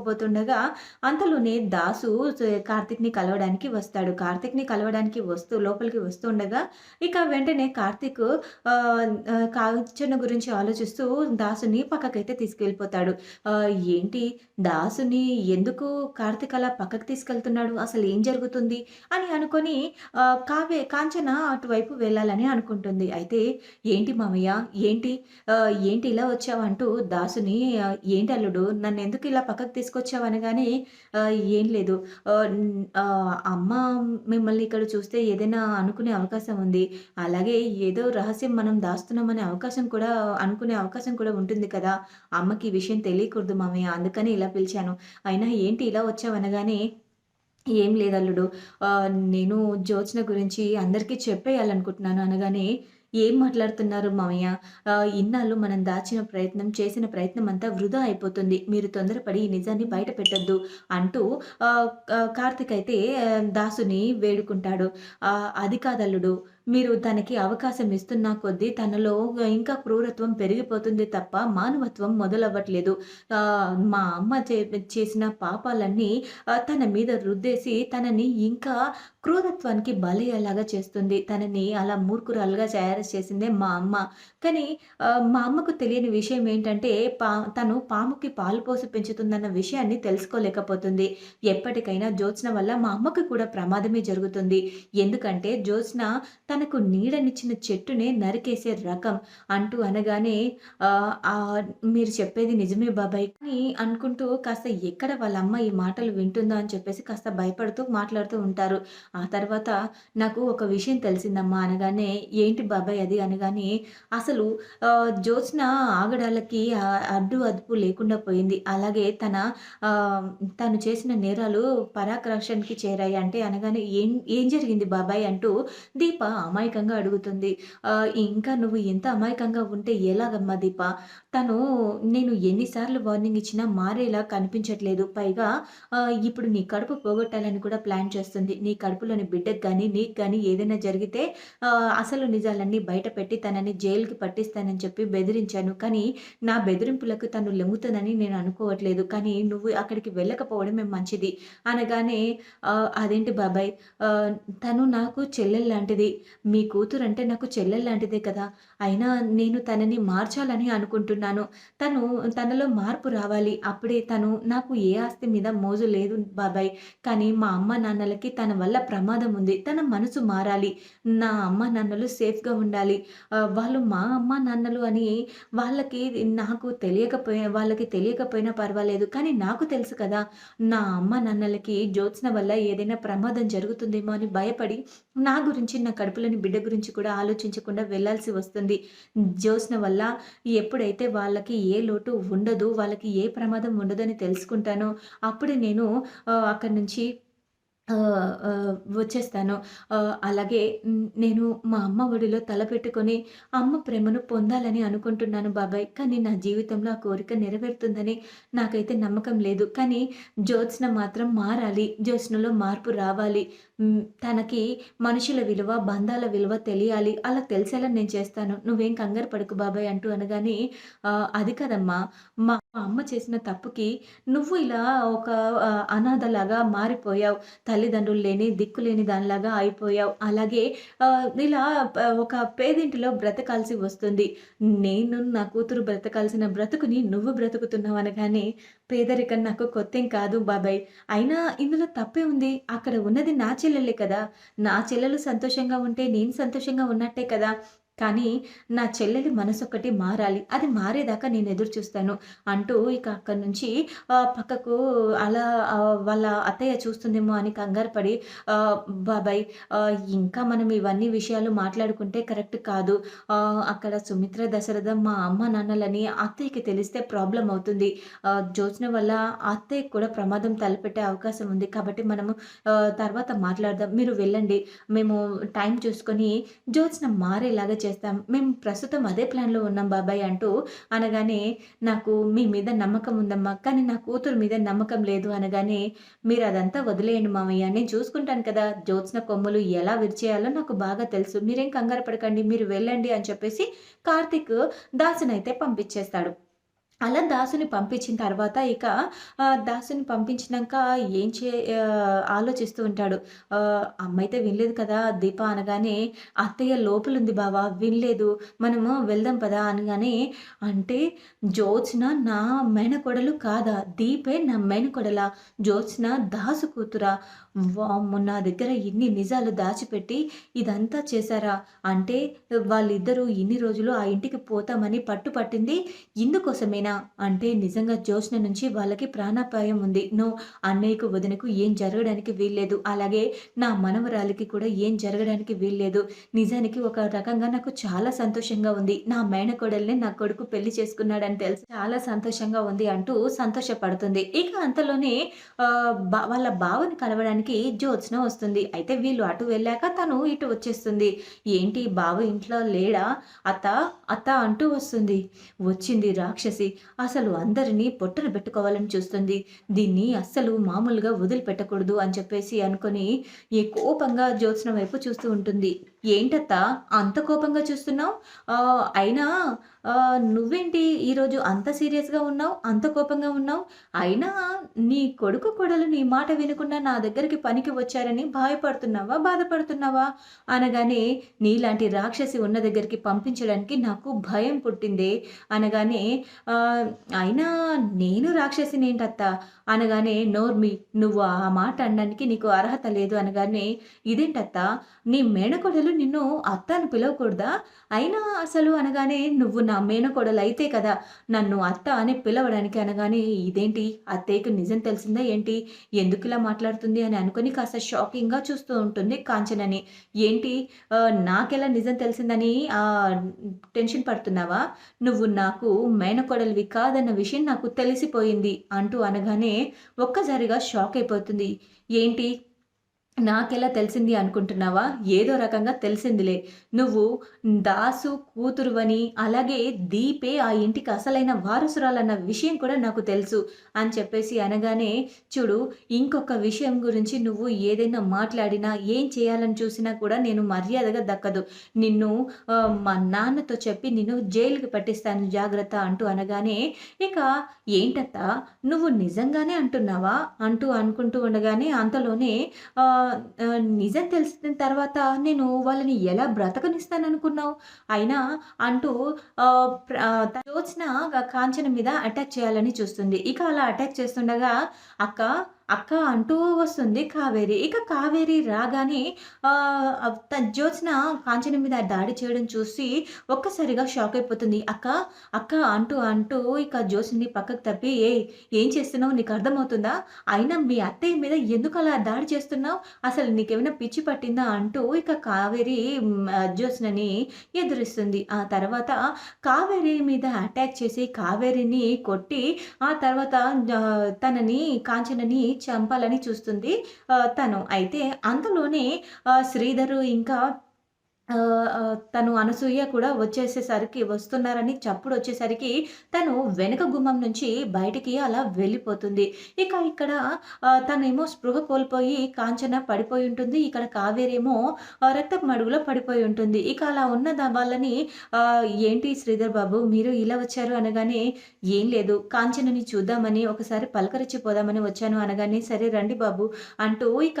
పోతుండగా అంతలోనే దాసు కార్తిక్ని కలవడానికి వస్తాడు. కార్తీక్ని కలవడానికి వస్తూ లోపలికి వస్తుండగా ఇక వెంటనే కార్తిక్ కాంచన గురించి ఆలోచిస్తూ దాసుని పక్కకైతే తీసుకెళ్ళిపోతాడు. ఏంటి? దాసుని ఎందుకు కార్తిక్ అలా పక్కకు తీసుకెళ్తున్నాడు? అసలు ఏం జరుగుతుంది? అని అనుకొని ఆ, కావ్య కాంచన అటువైపు వెళ్ళాలని అనుకుంటుంది. అయితే ఏంటి మామయ్య? ఏంటి? ఏంటి ఇలా వచ్చావంటూ దాసుని ఏంటి అల్లుడు? నన్ను ఎందుకు ఇలా పక్కకు తీసుకు అనగానే ఏం లేదు. అమ్మ మిమ్మల్ని ఇక్కడ చూస్తే ఏదైనా అనుకునే అవకాశం ఉంది. అలాగే ఏదో రహస్యం మనం దాస్తున్నామనే అవకాశం కూడా అనుకునే అవకాశం కూడా ఉంటుంది కదా. అమ్మకి ఈ విషయం తెలియకూడదు మామయ్య. అందుకని ఇలా పిలిచాను. అయినా ఏంటి ఇలా వచ్చావు అనగానే ఏం లేదు అల్లుడు నేను జ్యోత్స్న గురించి అందరికీ చెప్పేయాలనుకుంటున్నాను. అనగానే ఏం మాట్లాడుతున్నారు మామయ్య? ఇన్నాళ్ళు మనం దాచిన ప్రయత్నం చేసిన ప్రయత్నం అంతా వృధా అయిపోతుంది. మీరు తొందరపడి ఈ నిజాన్ని బయట పెట్టొద్దు అంటూ ఆ, కార్తిక్ అయితే దాసుని వేడుకుంటాడు. ఆ, అది కాదల్లుడు. మీరు తనకి అవకాశం ఇస్తున్న కొద్దీ తనలో ఇంకా క్రూరత్వం పెరిగిపోతుంది తప్ప మానవత్వం మొదలవ్వట్లేదు. ఆ, మా అమ్మ చే చేసిన పాపాలన్నీ తన మీద రుద్దేసి తనని ఇంకా క్రూరత్వానికి అలాగా చేస్తుంది. తనని అలా మూర్ఖురాలుగా తయారు చేసిందే మా అమ్మ. కానీ మా అమ్మకు తెలియని విషయం ఏంటంటే పా తను పాముకి పాలు పోసి పెంచుతుందన్న విషయాన్ని తెలుసుకోలేకపోతుంది. ఎప్పటికైనా జ్యోత్స్న వల్ల మా అమ్మకు కూడా ప్రమాదమే జరుగుతుంది. ఎందుకంటే జ్యోత్స్న తనకు నీడనిచ్చిన చెట్టునే నరికేసే రకం అంటూ అనగానే మీరు చెప్పేది నిజమే బాబాయ్. అని అనుకుంటూ కాస్త ఎక్కడ వాళ్ళ అమ్మ ఈ మాటలు వింటుందో అని చెప్పేసి కాస్త భయపడుతూ మాట్లాడుతూ ఉంటారు. ఆ తర్వాత నాకు ఒక విషయం తెలిసిందమ్మా అనగానే ఏంటి బాబాయ్ అది? అనగానే అసలు జ్యోత్స్న ఆగడాలకి అడ్డు అదుపు లేకుండా పోయింది. అలాగే తన తను చేసిన నేరాలు పరాక్రషన్కి చేరాయి అంటే అనగానే ఏం ఏం జరిగింది బాబాయ్? అంటూ దీప అమాయకంగా అడుగుతుంది. ఇంకా నువ్వు ఎంత అమాయకంగా ఉంటే ఎలాగమ్మా దీప? తను నేను ఎన్నిసార్లు వార్నింగ్ ఇచ్చినా మారేలా కనిపించట్లేదు. పైగా ఇప్పుడు నీ కడుపు పోగొట్టాలని కూడా ప్లాన్ చేస్తుంది. నీ కడుపులోని బిడ్డకు కానీ నీకు కానీ ఏదైనా జరిగితే అసలు నిజాలన్నీ బయట పెట్టి తనని జైలుకి పట్టిస్తానని చెప్పి బెదిరించాను. కానీ నా బెదిరింపులకు తను లెంగుతుందని నేను అనుకోవట్లేదు. కానీ నువ్వు అక్కడికి వెళ్ళకపోవడమే మంచిది. అనగానే అదేంటి బాబాయ్? తను నాకు చెల్లెలు లాంటిది. మీ కూతురు అంటే నాకు చెల్లెలు లాంటిదే కదా. అయినా నేను తనని మార్చాలని అనుకుంటున్నాను తను తనలో మార్పు రావాలి. అప్పుడే తను నాకు ఏ ఆస్తి మీద మోజు లేదు బాబాయ్. కానీ మా అమ్మ నాన్నలకి తన వల్ల ప్రమాదం ఉంది. తన మనసు మారాలి. నా అమ్మ నాన్నలు సేఫ్గా ఉండాలి. వాళ్ళు మా అమ్మ నాన్నలు అని వాళ్ళకి నాకు తెలియకపోయినా వాళ్ళకి తెలియకపోయినా పర్వాలేదు. కానీ నాకు తెలుసు కదా నా అమ్మ నాన్నలకి జ్యోత్స్న వల్ల ఏదైనా ప్రమాదం జరుగుతుందేమో అని భయపడి నా గురించి నా కడుపులోని బిడ్డ గురించి కూడా ఆలోచించకుండా వెళ్ళాల్సి వస్తుంది. జ్యోత్స్న వల్ల ఎప్పుడైతే వాళ్ళకి ఏ లోటు ఉండదు వాళ్ళకి ఏ ప్రమాదం ఉండదని తెలుసుకుంటానో. అప్పుడే నేను అక్కడి నుంచి వచ్చేస్తాను. అలాగే నేను మా అమ్మ ఒడిలో తల పెట్టుకొని అమ్మ ప్రేమను పొందాలని అనుకుంటున్నాను బాబాయ్. కానీ నా జీవితంలో ఆ కోరిక నెరవేరుతుందని నాకైతే నమ్మకం లేదు. కానీ జ్యోత్స్న మాత్రం మారాలి. జ్యోత్స్నలో మార్పు రావాలి. తనకి మనుషుల విలువ బంధాల విలువ తెలియాలి. అలా తెలిసేలా నేను చేస్తాను. నువ్వేం కంగారు పడుకు బాబాయ్ అంటూ అనగానే అది కదమ్మా. మా అమ్మ చేసిన తప్పుకి నువ్వు ఇలా ఒక అనాథలాగా మారిపోయావు. తల్లిదండ్రులు లేని దిక్కు లేని దానిలాగా అయిపోయావు. అలాగే ఇలా ఒక పేదింటిలో బ్రతకాల్సి వస్తుంది. నేను నా కూతురు బ్రతకాల్సిన బ్రతుకుని నువ్వు బ్రతుకుతున్నావు అనగానే పేదరికం నాకు కొత్తేం కాదు బాబాయ్. అయినా ఇందులో తప్పే ఉంది. అక్కడ ఉన్నది నా చెల్లెలే కదా. నా చెల్లెలు సంతోషంగా ఉంటే నేను సంతోషంగా ఉన్నట్టే కదా. కానీ నా చెల్లెలి మనసు ఒకటి మారాలి. అది మారేదాకా నేను ఎదురు చూస్తాను అంటూ ఇక అక్కడి నుంచి పక్కకు అలా వాళ్ళ అత్తయ్య చూస్తుందేమో అని కంగారు పడి బాబాయ్ ఇంకా మనం ఇవన్నీ విషయాలు మాట్లాడుకుంటే కరెక్ట్ కాదు. అక్కడ సుమిత్ర దశరథ మా అమ్మ నాన్నలని అత్తయ్యకి తెలిస్తే ప్రాబ్లం అవుతుంది. ఆ, జ్యోత్స్న వల్ల అత్తయ్యకి కూడా ప్రమాదం తలపెట్టే అవకాశం ఉంది. కాబట్టి మనము తర్వాత మాట్లాడదాం. మీరు వెళ్ళండి. మేము టైం చూసుకొని జ్యోత్స్న మారేలాగా చేస్తాం చేస్తాం. మేము ప్రస్తుతం అదే ప్లాన్లో ఉన్నాం బాబాయ్ అంటూ అనగానే నాకు మీ మీద నమ్మకం ఉందమ్మా. కానీ నా కూతురు మీద నమ్మకం లేదు అనగానే మీరు అదంతా వదిలేయండి మామయ్య నేను చూసుకుంటాను కదా జ్యోత్స్న కొమ్ములు ఎలా విరిచేయాలో నాకు బాగా తెలుసు. మీరేం కంగారు పడకండి. మీరు వెళ్ళండి అని చెప్పేసి కార్తిక్ దాసునైతే పంపించేస్తాడు. అలా దాసుని పంపించిన తర్వాత ఇక దాసుని పంపించినాక ఏం చే ఆలోచిస్తూ ఉంటాడు. అమ్మైతే వినలేదు కదా! దీప అనగానే, "అత్తయ్య లోపలుంది బావా వినలేదు. మనము వెళ్దాం పదా" అనగానే, అంటే జ్యోత్స్న నా మేనకొడలు కాదా? దీపే నా మేనకోడలా? జ్యోత్స్న దాసు కూతురా? వామ్మో! నా దగ్గర ఇన్ని నిజాలు దాచిపెట్టి ఇదంతా చేశారా? అంటే వాళ్ళిద్దరూ ఇన్ని రోజులు ఆ ఇంటికి పోతామని పట్టుపట్టింది ఇందుకోసమేనా? అంటే నిజంగా జ్యోత్స్న నుంచి వాళ్ళకి ప్రాణాపాయం ఉంది. నో అన్నయ్యకు, వదినకు ఏం జరగడానికి వీల్లేదు. అలాగే నా మనవరాలికి కూడా ఏం జరగడానికి వీల్లేదు. నిజానికి ఒక రకంగా నాకు చాలా సంతోషంగా ఉంది. నా మేనకోడల్ని నా కొడుకు పెళ్ళి చేసుకున్నాడని తెలిసి చాలా సంతోషంగా ఉంది అంటూ సంతోషపడుతుంది. ఇక అంతలోనే వాళ్ళ బావని కలవడానికి జ్యోత్స్న వస్తుంది. అయితే వీళ్ళు అటు వెళ్ళాక తను ఇటు వచ్చేస్తుంది. ఏంటి బాబు ఇంట్లో లేడా? అత్త, అత్త అంటూ వస్తుంది. వచ్చింది రాక్షసి. అసలు అందరిని పొట్టన పెట్టుకోవాలని చూస్తుంది. దీన్ని అస్సలు మామూలుగా వదిలిపెట్టకూడదు అని చెప్పేసి అనుకొని ఏ కోపంగా జ్యోత్స్న వైపు చూస్తూ ఉంటుంది. ఏంటత్తా అంత కోపంగా చూస్తున్నావు? అయినా నువ్వేంటి ఈరోజు అంత సీరియస్‌గా ఉన్నావు? అంత కోపంగా ఉన్నావు? అయినా నీ కొడుకు, కోడలు నీ మాట వినకుండా నా దగ్గరికి పనికి వచ్చారని భయపడుతున్నావా? బాధపడుతున్నావా? అనగానే నీలాంటి రాక్షసి ఉన్న దగ్గరికి పంపించడానికి నాకు భయం పుట్టిందే అనగానే అయినా నేను రాక్షసిని ఏంటత్తా అనగానే నోర్మి నువ్వు ఆ మాట అనడానికి నీకు అర్హత లేదు అనగానే ఇదేంటత్తా? నీ మేనకొడలు నిన్ను అత్త అని పిలవకూడదా? అయినా అసలు అనగానే నువ్వు నా మేనకోడలు అయితే కదా! నన్ను అత్త అని పిలవడానికి అనగానే ఇదేంటి అత్తయ్యకు నిజం తెలిసిందా ఏంటి? ఎందుకు ఇలా మాట్లాడుతుంది అని అనుకుని కాస్త షాకింగ్‌గా చూస్తూ ఉంటుంది కాంచనని. ఏంటి నాకెలా నిజం తెలిసిందని టెన్షన్ పడుతున్నావా? నువ్వు నాకు మేనకోడలివి కాదన్న విషయం నాకు తెలిసిపోయింది అంటూ అనగానే ఒక్కసారిగా షాక్ అయిపోతుంది. ఏంటి? నాకెలా తెలిసింది అనుకుంటున్నావా? ఏదో రకంగా తెలిసిందిలే. నువ్వు దాసు కూతురువని, అలాగే దీపే ఆ ఇంటికి అసలైన వారసురాలన్న విషయం కూడా నాకు తెలుసు అని చెప్పేసి అనగానే, చూడు ఇంకొక విషయం గురించి నువ్వు ఏదైనా మాట్లాడినా, ఏం చేయాలని చూసినా కూడా నేను మర్యాదగా దక్కదు. నిన్ను మా నాన్నతో చెప్పి నిన్ను జైలుకి పట్టిస్తాను జాగ్రత్త అంటూ అనగానే, ఇక ఏంటత్తా నువ్వు నిజంగానే అంటున్నావా? అంటూ అనుకుంటూ ఉండగానే అంతలోనే నిజం తెలిసిన తర్వాత నేను వాళ్ళని ఎలా బ్రతకనిస్తాననుకున్నావు? అయినా అంటూ ఆహ్, జ్యోత్స్న కాంచన మీద అటాక్ చేయాలని చూస్తుంది. ఇక అలా అటాక్ చేస్తుండగా అక్క, అక్క అంటూ వస్తుంది కావేరి. ఇక కావేరి రాగానే జ్యోత్స్న కాంచన మీద దాడి చేయడం చూసి ఒక్కసారిగా షాక్ అయిపోతుంది. అక్క, అక్క అంటూ అంటూ ఇక జ్యోత్స్ని పక్కకు తప్పి ఏ ఏం చేస్తున్నావు? నీకు అర్థమవుతుందా? అయినా మీ అత్తయ్య మీద ఎందుకలా దాడి చేస్తున్నావు? అసలు నీకేమైనా పిచ్చి పట్టిందా?" అంటూ ఇక కావేరి జ్యోత్స్నని ఎదురిస్తుంది. ఆ తర్వాత కావేరి మీద అటాక్ చేసి కావేరిని కొట్టి ఆ తర్వాత తనని కాంచనని చంపాలని చూస్తుంది తను. అయితే అంతలోనే శ్రీధరు ఇంకా తను అనసూయ కూడా వచ్చేసేసరికి వస్తున్నారని చప్పుడు వచ్చేసరికి తను వెనక గుమ్మం నుంచి బయటికి అలా వెళ్ళిపోతుంది. ఇక ఇక్కడ తనేమో స్పృహ కోల్పోయి కాంచన పడిపోయి ఉంటుంది. ఇక్కడ కావేరేమో రక్తపు మడుగులో పడిపోయి ఉంటుంది. ఇక అలా ఉన్న వాళ్ళని "ఏంటి శ్రీధర్ బాబు మీరు ఇలా వచ్చారు?" అనగానే, "ఏం లేదు కాంచనని చూద్దామని ఒకసారి పలకరించి పోదామని వచ్చాను" అనగానే, "సరే రండి బాబు" అంటూ ఇక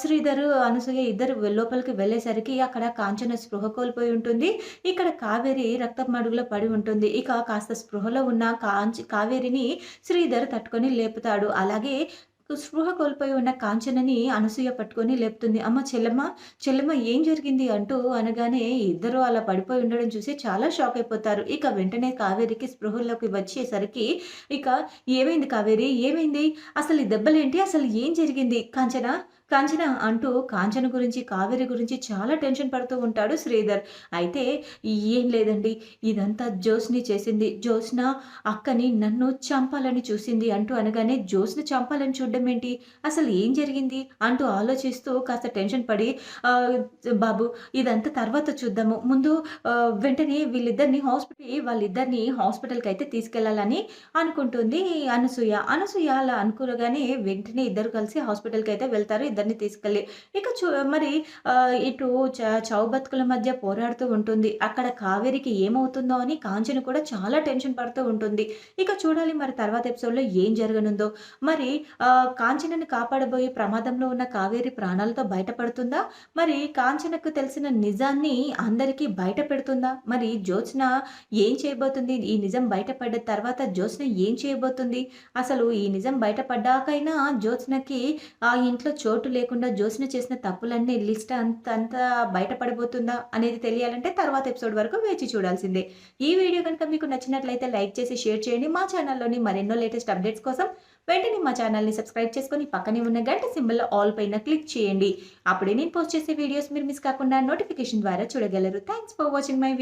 శ్రీధర్ అనసూయ ఇద్దరు లోపలికి వెళ్ళేసరికి అక్కడ కాంచన స్పృహ కోల్పోయి ఉంటుంది. ఇక్కడ కావేరి రక్త మడుగులో పడి ఉంటుంది. ఇక కాస్త స్పృహలో ఉన్న కాంచి కావేరిని శ్రీధర్ తట్టుకొని లేపుతాడు. అలాగే స్పృహ కోల్పోయి ఉన్న కాంచనని అనసూయ పట్టుకొని లేపుతుంది. "అమ్మ చెల్లమ్మ చెల్లమ్మ ఏం జరిగింది?" అంటూ అనగానే ఇద్దరు అలా పడిపోయి ఉండడం చూసి చాలా షాక్ అయిపోతారు. ఇక వెంటనే కావేరికి స్పృహలోకి వచ్చేసరికి ఇక "ఏమైంది కావేరి? ఏమైంది? అసలు ఈ దెబ్బలేంటి? అసలు ఏం జరిగింది? కాంచన, కంచన అంటూ కాంచన గురించి, కావేరి గురించి చాలా టెన్షన్ పడుతూ ఉంటాడు శ్రీధర్. అయితే "ఏం లేదండి. ఇదంతా జ్యోస్ని చేసింది. జ్యోత్స్న అక్కని నన్ను చంపాలని చూసింది" అంటూ అనగానే, "జ్యోత్స్న చంపాలని చూడడం ఏంటి? అసలు ఏం జరిగింది?" అంటూ ఆలోచిస్తూ కాస్త టెన్షన్ పడి "బాబు ఇదంతా తర్వాత చూద్దాము. ముందు వెంటనే వీళ్ళిద్దరిని హాస్పిటల్ వాళ్ళిద్దరిని అయితే తీసుకెళ్ళాలని" అనుకుంటుంది అనసూయ. అనసూయ అలా అనుకోగానే వెంటనే ఇద్దరు కలిసి హాస్పిటల్కి అయితే వెళ్తారు. ఇద్దరు అందరినీ తీసుకెళ్ళి ఇక చూ మరి ఇటు చ చౌబతుకుల మధ్య పోరాడుతూ ఉంటుంది. అక్కడ కావేరికి ఏమవుతుందో అని కాంచన కూడా చాలా టెన్షన్ పడుతూ ఉంటుంది. ఇక చూడాలి మరి తర్వాత ఎపిసోడ్‌లో ఏం జరగనుందో. మరి ఆహ్, కాంచనని కాపాడబోయే ప్రమాదంలో ఉన్న కావేరి ప్రాణాలతో బయటపడుతుందా? మరి కాంచనకు తెలిసిన నిజాన్ని అందరికీ బయట పెడుతుందా? మరి జ్యోత్స్న ఏం చేయబోతుంది? ఈ నిజం బయటపడ్డ తర్వాత జ్యోత్స్న ఏం చేయబోతుంది? అసలు ఈ నిజం బయటపడ్డాకైనా జ్యోత్స్నకి ఆ ఇంట్లో చోటు లేకుండా జోస్న చేసిన తప్పులన్నీ లిస్ట్ అంత అంతా బయటపడిపోతుందా అనేది తెలియాలంటే తర్వాత ఎపిసోడ్ వరకు వేచి చూడాల్సిందే. ఈ వీడియో కనుక మీకు నచ్చినట్లయితే లైక్ చేసి షేర్ చేయండి. మా ఛానల్‌లోని మరెన్నో లేటెస్ట్ అప్డేట్స్ కోసం వెంటనే మా ఛానల్‌ని సబ్స్క్రైబ్ చేసుకొని పక్కనే ఉన్న గంట సింబల్ ఆల్ పైన క్లిక్ చేయండి. అప్పుడే నేను పోస్ట్ చేసే వీడియోస్ మీరు మిస్ కాకుండా నోటిఫికేషన్ ద్వారా చూడగలరు. Thanks for watching my video.